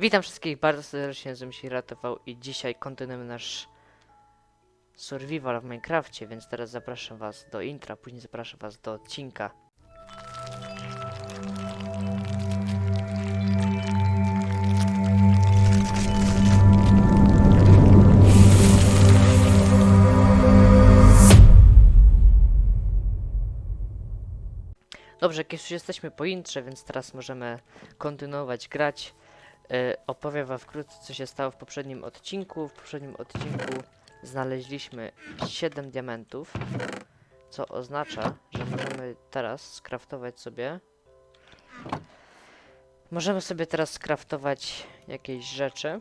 Witam wszystkich bardzo serdecznie, nazywam się Ratował i dzisiaj kontynuujemy nasz survival w Minecrafcie, więc teraz zapraszam was do intra, później zapraszam was do odcinka. Dobrze, jak już jesteśmy po intrze, więc teraz możemy kontynuować grać. E, opowiem wam wkrótce, co się stało w poprzednim odcinku. W poprzednim odcinku znaleźliśmy 7 diamentów, co oznacza, że możemy teraz skraftować sobie. Możemy sobie teraz skraftować jakieś rzeczy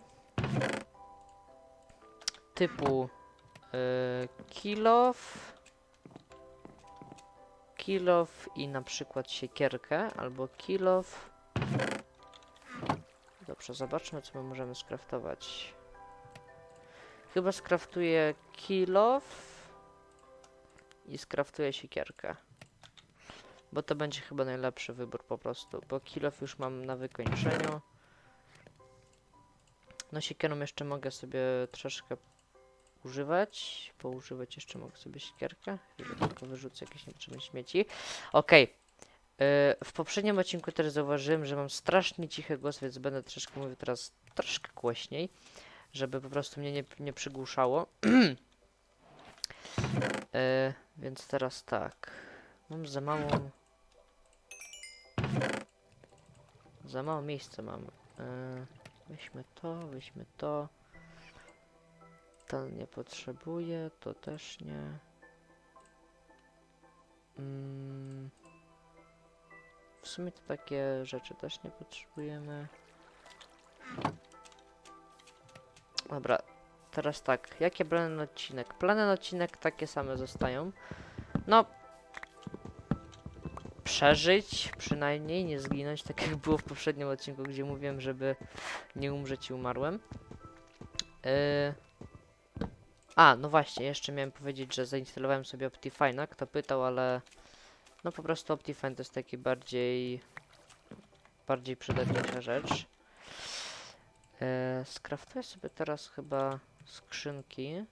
typu y, kilof, kilof i na przykład siekierkę, albo kilof. Dobrze, zobaczmy co my możemy skraftować. Chyba skraftuję kilof i skraftuję siekierkę. Bo to będzie chyba najlepszy wybór po prostu, bo kilof już mam na wykończeniu. No siekierą jeszcze mogę sobie troszkę używać. Poużywać jeszcze mogę sobie siekierkę. Tylko wyrzucę jakieś niepotrzebne śmieci. Okej. Yy, w poprzednim odcinku też zauważyłem, że mam strasznie cichy głos, więc będę troszkę mówił teraz troszkę głośniej, żeby po prostu mnie nie, nie przygłuszało. Yy, więc teraz tak. Mam za małą... Za mało miejsca mam. Yy, weźmy to, weźmy to. To nie potrzebuję, to też nie. Mm. W sumie to takie rzeczy też nie potrzebujemy. Dobra, teraz tak. Jakie plany na odcinek? Plany na odcinek takie same zostają. No. Przeżyć przynajmniej, nie zginąć, tak jak było w poprzednim odcinku, gdzie mówiłem, żeby nie umrzeć i umarłem. Yy. A, no właśnie, jeszcze miałem powiedzieć, że zainstalowałem sobie Optifine'a. Kto pytał, ale no po prostu Optifine to jest taki bardziej bardziej przydatniejsza rzecz. E, skraftuję sobie teraz chyba skrzynki.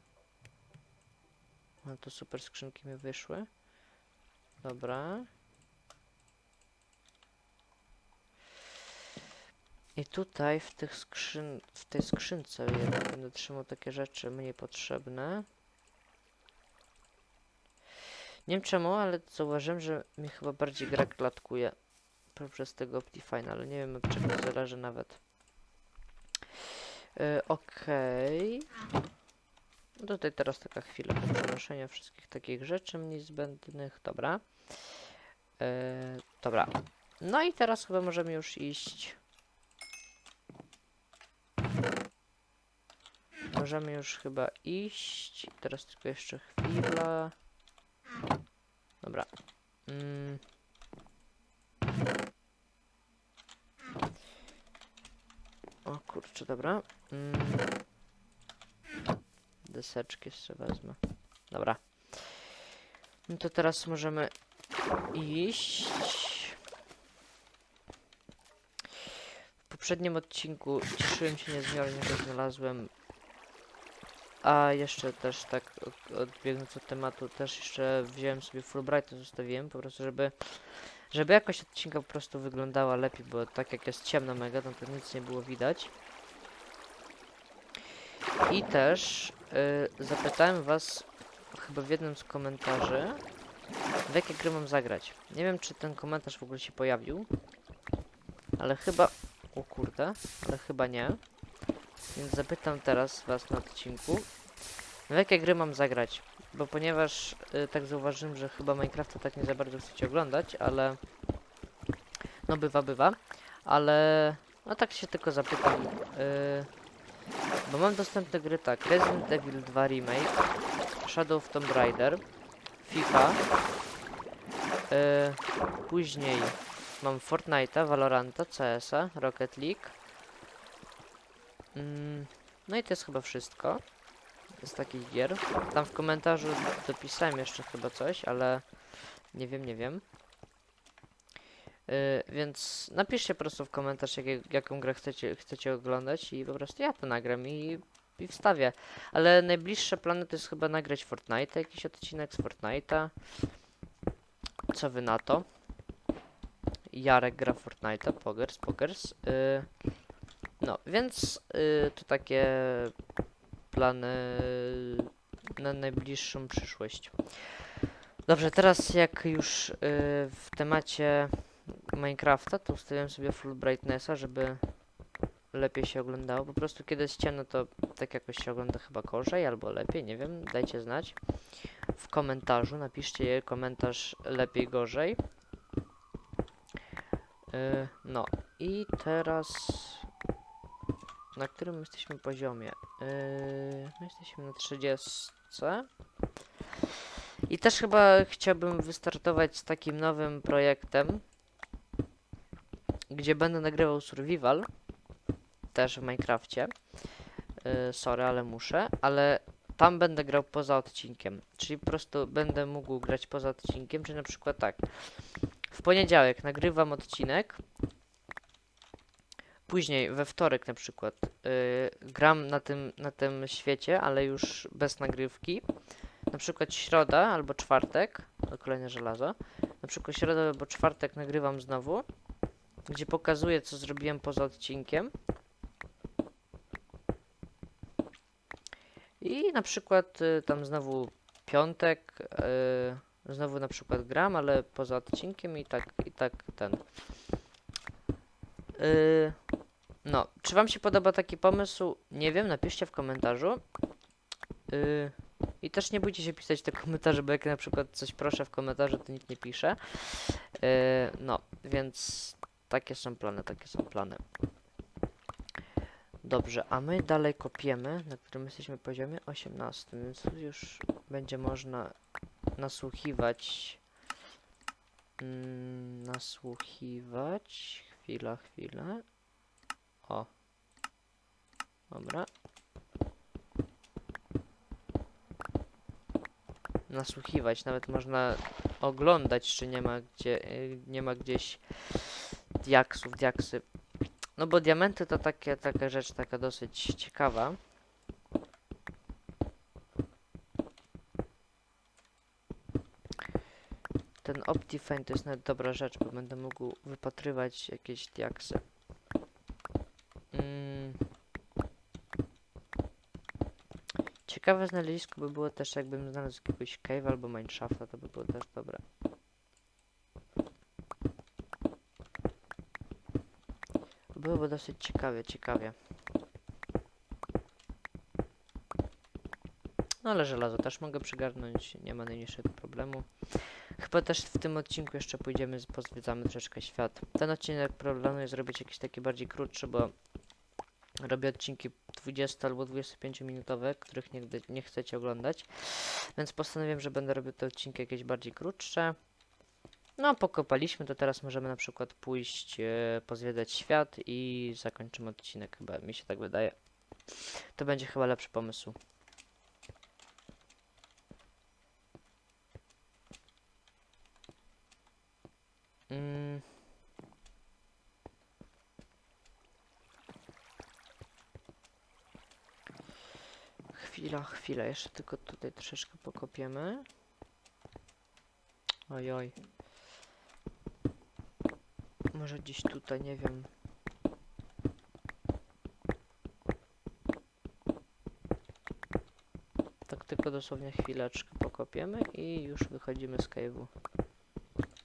No to super skrzynki mi wyszły. Dobra. I tutaj w tych skrzyn w tej skrzynce będę trzymał takie rzeczy mniej potrzebne. Nie wiem czemu, ale zauważyłem, że mi chyba bardziej gra klatkuje poprzez tego Optifine, ale nie wiem od czego zależy nawet. Yy, Okej. No Tutaj teraz taka chwila po przenoszeniu wszystkich takich rzeczy mniej zbędnych. Dobra. Yy, dobra. No i teraz chyba możemy już iść. Możemy już chyba iść. Teraz tylko jeszcze chwila. Dobra. Mm. O kurczę, dobra. Mm. Deseczki jeszcze wezmę. Dobra. No to teraz możemy iść. W poprzednim odcinku cieszyłem się niezmiernie, że znalazłem a jeszcze też tak od- odbiegnąc od tematu, też jeszcze wziąłem sobie Fulbrighta, zostawiłem po prostu, żeby żeby jakość odcinka po prostu wyglądała lepiej, bo tak jak jest ciemno mega, no to nic nie było widać. I też y, zapytałem was chyba w jednym z komentarzy, w jakie gry mam zagrać. Nie wiem, czy ten komentarz w ogóle się pojawił, ale chyba... O kurde, ale chyba nie. Więc zapytam teraz was na odcinku, w jakie gry mam zagrać? Bo ponieważ y, tak zauważyłem, że chyba Minecrafta tak nie za bardzo chcecie oglądać, ale no bywa, bywa, ale no tak się tylko zapytam, y, bo mam dostępne gry tak, Resident Evil 2 Remake, Shadow of Tomb Raider, FIFA, y, później mam Fortnite'a, Valoranta, CS-a, Rocket League, Mm, no i to jest chyba wszystko z takich gier. Tam w komentarzu dopisałem jeszcze chyba coś, ale nie wiem, nie wiem. więc napiszcie po prostu w komentarz, jaką grę chcecie, chcecie oglądać i po prostu ja to nagram i, i wstawię. Ale najbliższe plany to jest chyba nagrać Fortnite, jakiś odcinek z Fortnite'a. Co wy na to? Jarek gra Fortnite'a, Pogers, Pogers. Y, no, więc y, to takie plany na najbliższą przyszłość. Dobrze, teraz jak już y, w temacie Minecrafta, to ustawiam sobie full brightnessa, żeby lepiej się oglądało. Po prostu kiedy jest ciemno, to tak jakoś się ogląda chyba gorzej albo lepiej, nie wiem, dajcie znać. W komentarzu napiszcie je komentarz lepiej, gorzej. Y, no i teraz na którym jesteśmy poziomie? Yy, no jesteśmy na 30. I też chyba chciałbym wystartować z takim nowym projektem, gdzie będę nagrywał survival, też w Minecrafcie. Yy, sorry, ale muszę, ale tam będę grał poza odcinkiem, czyli po prostu będę mógł grać poza odcinkiem, czyli na przykład tak. W poniedziałek nagrywam odcinek, Później we wtorek na przykład yy, gram na tym, na tym świecie, ale już bez nagrywki. Na przykład środa albo czwartek, kolejne żelazo. Na przykład środa albo czwartek nagrywam znowu, gdzie pokazuję co zrobiłem poza odcinkiem. I na przykład y, tam znowu piątek, y, znowu na przykład gram, ale poza odcinkiem i tak, i tak ten. Y, no, czy wam się podoba taki pomysł? Nie wiem, napiszcie w komentarzu. Yy, I też nie bójcie się pisać te komentarze, bo jak na przykład coś proszę w komentarzu, to nikt nie pisze. Yy, no, więc takie są plany, takie są plany. Dobrze, a my dalej kopiemy, na którym jesteśmy poziomie 18, więc tu już będzie można nasłuchiwać. Mm, nasłuchiwać. Chwila, chwila. O. Dobra. Nasłuchiwać, nawet można oglądać, czy nie ma gdzie, y, nie ma gdzieś diaksów, diaksy. No bo diamenty to takie, taka rzecz, taka dosyć ciekawa. Ten Optifine to jest nawet dobra rzecz, bo będę mógł wypatrywać jakieś diaksy. Ciekawe znalezisko by było też, jakbym znalazł jakiegoś cave albo mineshafta, to by było też dobre. Byłoby dosyć ciekawie, ciekawie. No ale żelazo też mogę przygarnąć, nie ma najmniejszego problemu. Chyba też w tym odcinku jeszcze pójdziemy, pozwiedzamy troszeczkę świat. Ten odcinek planuję zrobić jakiś taki bardziej krótszy, bo robię odcinki 20 albo 25 minutowe, których nigdy nie chcecie oglądać. Więc postanowiłem, że będę robił te odcinki jakieś bardziej krótsze. No, pokopaliśmy, to teraz możemy na przykład pójść, e, pozwiedzać świat i zakończymy odcinek chyba, mi się tak wydaje. To będzie chyba lepszy pomysł. Mm. Chwila, chwila, jeszcze tylko tutaj troszeczkę pokopiemy. Ojoj. Może gdzieś tutaj, nie wiem. Tak tylko dosłownie chwileczkę pokopiemy i już wychodzimy z cave'u.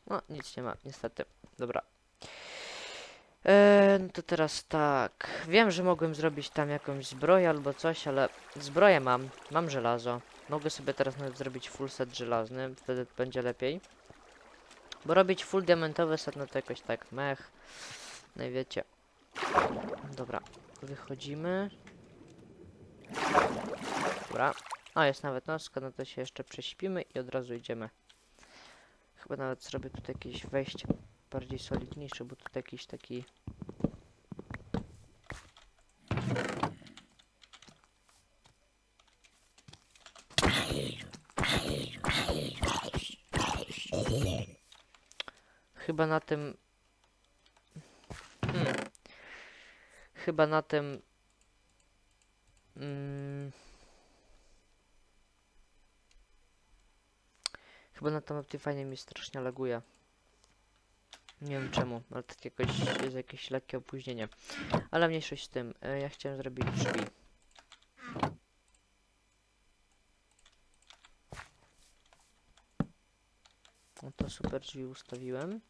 No, nic nie ma, niestety. Dobra. Eee, no to teraz tak. Wiem, że mogłem zrobić tam jakąś zbroję albo coś, ale zbroję mam. Mam żelazo. Mogę sobie teraz nawet zrobić full set żelazny, wtedy będzie lepiej. Bo robić full diamentowy set, no to jakoś tak mech. No i wiecie. Dobra, wychodzimy. Dobra. A, jest nawet noska, no to się jeszcze prześpimy i od razu idziemy. Chyba nawet zrobię tutaj jakieś wejście bardziej solidniejsze, bo tutaj jakiś taki... chyba na tym... Hmm. Chyba na tym... Hmm. Chyba na tym Optifine mi strasznie laguje. Nie wiem czemu, ale tak jakoś jest jakieś lekkie opóźnienie. Ale mniejszość z tym. E, ja chciałem zrobić drzwi. No to super drzwi ustawiłem.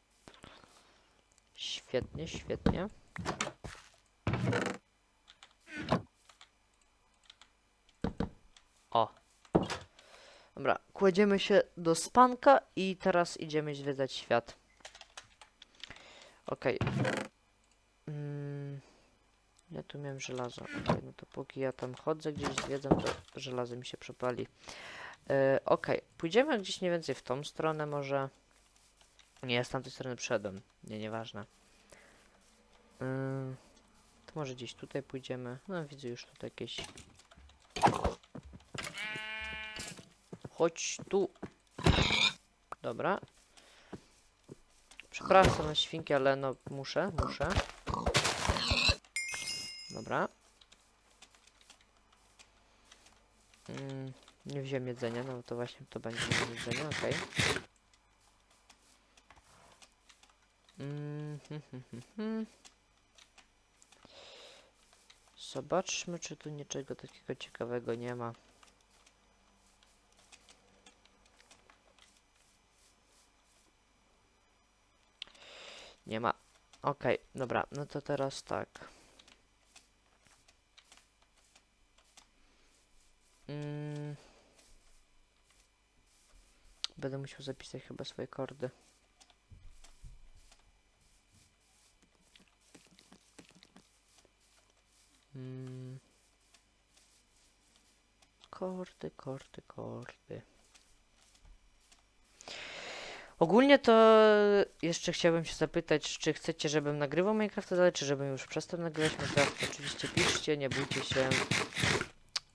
Świetnie, świetnie. O. Dobra, kładziemy się do spanka i teraz idziemy zwiedzać świat. Okej. Mm, ja tu miałem żelazo. Okej, no to póki ja tam chodzę, gdzieś zwiedzam, to żelazo mi się przepali. E, Okej, pójdziemy gdzieś mniej więcej w tą stronę może. Nie, z tamtej strony przyszedłem. Nie, nieważne. Ym, to może gdzieś tutaj pójdziemy. No, widzę już tutaj jakieś... Chodź tu. Dobra. Przepraszam na świnki, ale no muszę, muszę. Dobra. Mm, nie wziąłem jedzenia, no to właśnie to będzie jedzenie, okej. Mm, Zobaczmy, czy tu niczego takiego ciekawego nie ma. Nie ma. Okej, dobra, no to teraz tak. Mm. Będę musiał zapisać chyba swoje kordy. Mm. Kordy, kordy, kordy. Ogólnie to jeszcze chciałbym się zapytać, czy chcecie, żebym nagrywał Minecrafta dalej, czy żebym już przestał nagrywać Minecraft. Oczywiście piszcie, nie bójcie się.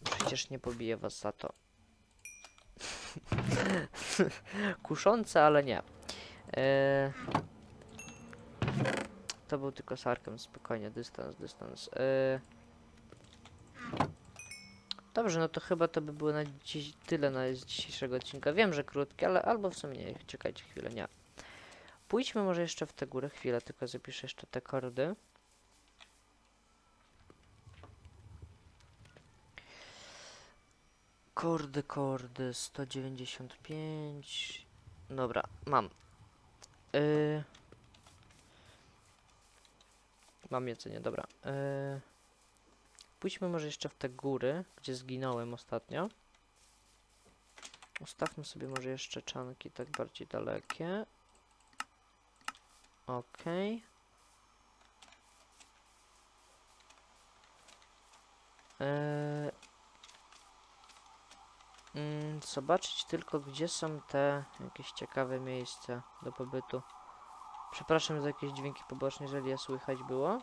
Przecież nie pobiję was za to. Kuszące, ale nie. Eee, to był tylko sarkem, spokojnie, dystans, dystans. Eee, Dobrze, no to chyba to by było na dziś tyle na z dzisiejszego odcinka. Wiem, że krótki, ale albo w sumie nie, czekajcie chwilę, nie. Pójdźmy może jeszcze w tę górę chwilę, tylko zapiszę jeszcze te kordy. Kordy, kordy, 195. Dobra, mam. Yy... Mam jedzenie, dobra. Yy... Pójdźmy może jeszcze w te góry, gdzie zginąłem ostatnio. Ustawmy sobie może jeszcze czanki tak bardziej dalekie. Okej. Eee, mm, zobaczyć tylko, gdzie są te jakieś ciekawe miejsca do pobytu. Przepraszam za jakieś dźwięki poboczne, jeżeli je słychać było.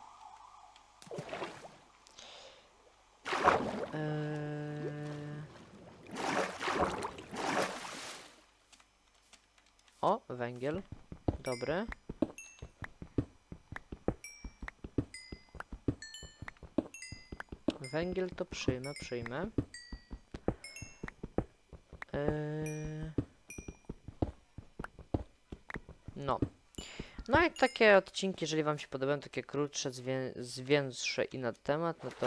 Eee... O, węgiel. Dobry. Węgiel to przyjmę, przyjmę. Eee... No. No i takie odcinki, jeżeli wam się podobają, takie krótsze, zwię i na temat, no to,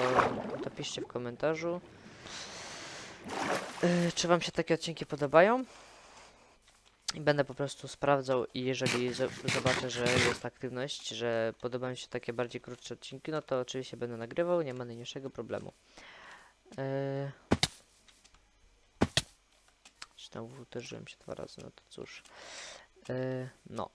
to piszcie w komentarzu. Yy, czy wam się takie odcinki podobają? I będę po prostu sprawdzał i jeżeli zo- zobaczę, że jest aktywność, że podobają się takie bardziej krótsze odcinki, no to oczywiście będę nagrywał, nie ma najmniejszego problemu. Yy... Tam uderzyłem się dwa razy, no to cóż. Yy, no.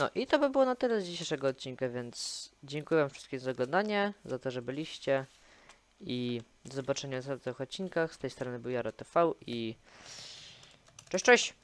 No i to by było na tyle z dzisiejszego odcinka, więc dziękuję wam wszystkim za oglądanie, za to, że byliście i do zobaczenia w następnych odcinkach. Z tej strony był Jaro TV i cześć, cześć!